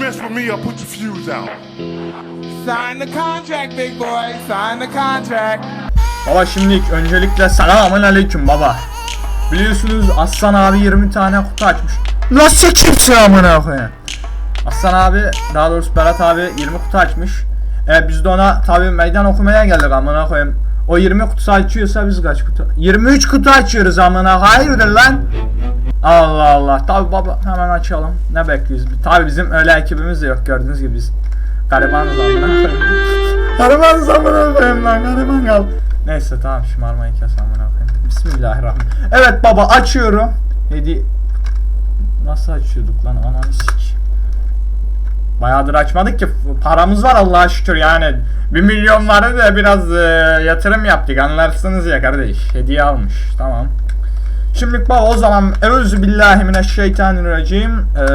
mess with me, I'll put your fuse out. Sign the contract, big boy. Sign the contract. Baba şimdilik öncelikle selamun aleyküm baba. Biliyorsunuz Aslan abi 20 tane kutu açmış. Nasıl kimsin amına koyayım? Aslan abi daha doğrusu Berat abi 20 kutu açmış. E, biz de ona tabi meydan okumaya geldik amına koyayım. O 20 kutu açıyorsa biz kaç kutu? 23 kutu açıyoruz amına hayırdır lan? Allah Allah. Tabi baba hemen açalım. Ne bekliyoruz? Tabi bizim öyle ekibimiz de yok gördüğünüz gibi biz. Garibanız amına koyayım. Garibanız amına koyayım lan gariban kal. Neyse tamam şımarmayı kes amına koyayım. Bismillahirrahmanirrahim. Evet baba açıyorum. Hedi Nasıl açıyorduk lan ananı sik. Bayağıdır açmadık ki paramız var Allah'a şükür yani. Bir milyonları da biraz e, yatırım yaptık anlarsınız ya kardeş. Hediye almış tamam. Şimdi baba o zaman Eûzü billahi mineşşeytanirracim ee,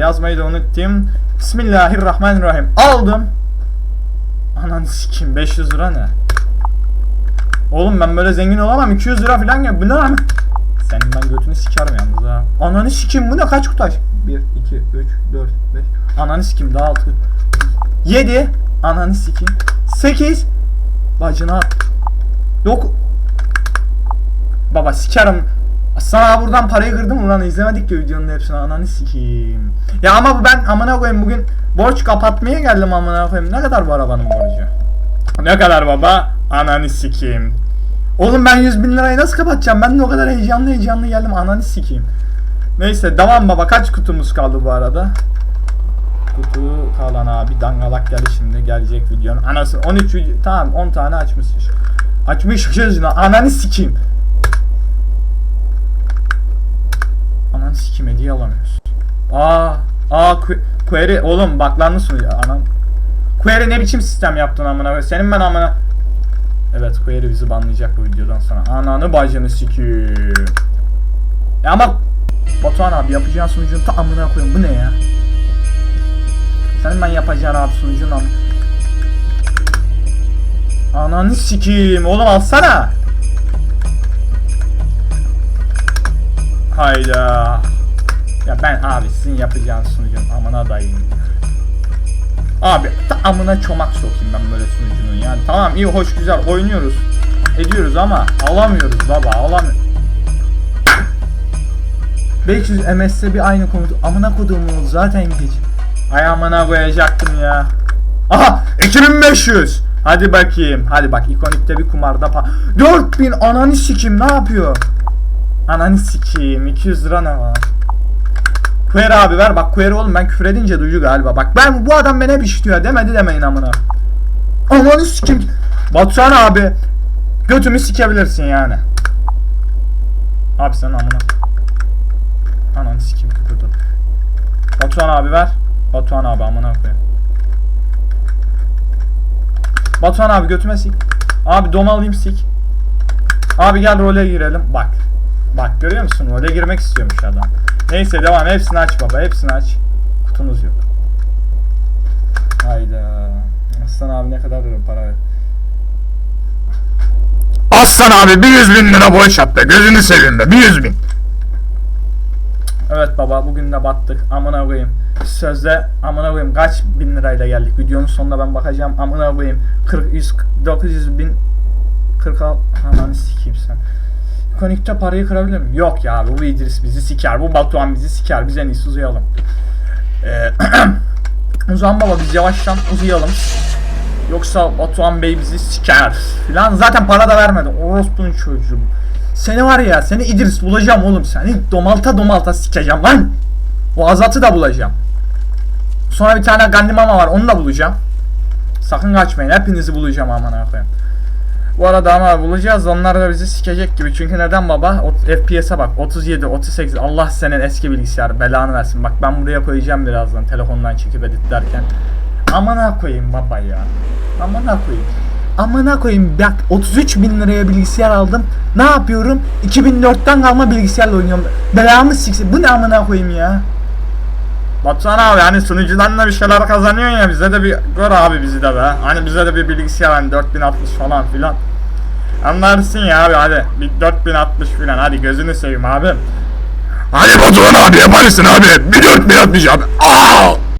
yazmayı da unuttum. Bismillahirrahmanirrahim. Aldım. Ananı sikeyim 500 lira ne? Oğlum ben böyle zengin olamam 200 lira falan ya bu ne lan? Senin ben götünü sikerim yalnız ha. Ananı sikeyim bu ne kaç kutu aç? 1, 2, 3, 4, 5. Ananı sikeyim daha 6. 7. Ananı sikeyim. 8. Bacına at. 9. Baba sikerim. Sana buradan parayı kırdım mı lan izlemedik ki videonun hepsini ananı sikeyim. Ya ama ben amına koyayım bugün borç kapatmaya geldim amına koyayım. Ne kadar bu arabanın borcu? Ne kadar baba? Ananı sikeyim. Oğlum ben 100 bin lirayı nasıl kapatacağım? Ben de o kadar heyecanlı heyecanlı geldim ananı sikeyim. Neyse devam baba kaç kutumuz kaldı bu arada? Kutu kalan abi dangalak geldi şimdi gelecek videonun anası 13 video tamam 10 tane açmışız. Açmışız ananı sikeyim. Sikeyim hediye alamıyoruz. Aa, aa que- query oğlum bak lan nasıl ya anam. Query ne biçim sistem yaptın amına? Senin ben amına Evet Query bizi banlayacak bu videodan sonra. Ananı bacını sikiyim. Ya ama Batuhan abi yapacağın sunucun ta amına koyayım bu ne ya? Senin ben yapacağın abi sunucun am. Ananı sikiyim oğlum alsana. Hayda. Ya ben abi sizin yapacağınız sunucun amına dayayım. Abi ta amına çomak sokayım ben böyle sunucunun yani. Tamam iyi hoş güzel oynuyoruz. Ediyoruz ama alamıyoruz baba alamıyoruz. 500 MS'de bir aynı komut. Amına koduğumu zaten geç. Ay amına koyacaktım ya. Aha 2500. Hadi bakayım. Hadi bak ikonikte bir kumarda pa 4000 ananı sikim ne yapıyor? Ananı sikeyim 200 lira ne var? Query abi ver bak Query oğlum ben küfür edince duyuyor galiba. Bak ben bu adam bana bir şey diyor demedi demeyin amına. Ananı sikim Batuhan abi Götümü sikebilirsin yani. Abi sen amına. Ananı sikim küfürdü Batuhan abi ver. Batuhan abi amına koyayım. Batuhan abi götüme sik. Abi dom alayım sik. Abi gel role girelim. Bak Bak görüyor musun? Role girmek istiyormuş adam Neyse devam. Hepsini aç baba hepsini aç. Kutumuz yok. Hayda. Aslan abi ne kadar para? Ver Aslan abi bir yüz bin lira borç attı. Gözünü seveyim be. Bir yüz bin. Evet baba bugün de battık. Amına koyayım. Sözde amına koyayım kaç bin lirayla geldik? Videonun sonunda ben bakacağım. Amına koyayım. 40 100 900 bin 46 ananı sikeyim sen Konikte parayı kırabilir miyim? Yok ya bu İdris bizi siker bu Batuhan bizi siker biz en iyisi uzayalım ee, O zaman baba biz yavaştan uzayalım Yoksa Batuhan Bey bizi siker filan zaten para da vermedi orospunun çocuğu seni var ya seni İdris bulacağım oğlum seni domalta domalta sikeceğim lan. O Azat'ı da bulacağım. Sonra bir tane Gandhi Mama var onu da bulacağım. Sakın kaçmayın hepinizi bulacağım aman koyayım. Bu arada ama bulacağız onlar da bizi sikecek gibi çünkü neden baba? FPS'e bak 37 38 Allah senin eski bilgisayar belanı versin. Bak ben buraya koyacağım birazdan telefondan çekip editlerken. Amına koyayım baba ya. Amına koyayım. Amına koyayım bak 33 bin liraya bilgisayar aldım. Ne yapıyorum? 2004'ten kalma bilgisayarla oynuyorum. Belamı siksin. Bu ne amına koyayım ya? Batuhan abi hani sunucudan da bir şeyler kazanıyorsun ya bize de bir gör abi bizi de be. Hani bize de bir bilgisayar hani 4060 falan filan. Anlarsın ya abi hadi bir 4060 filan hadi gözünü seveyim abi. Hadi Batuhan abi yaparsın abi. Bir dört bir atmış abi. Aa!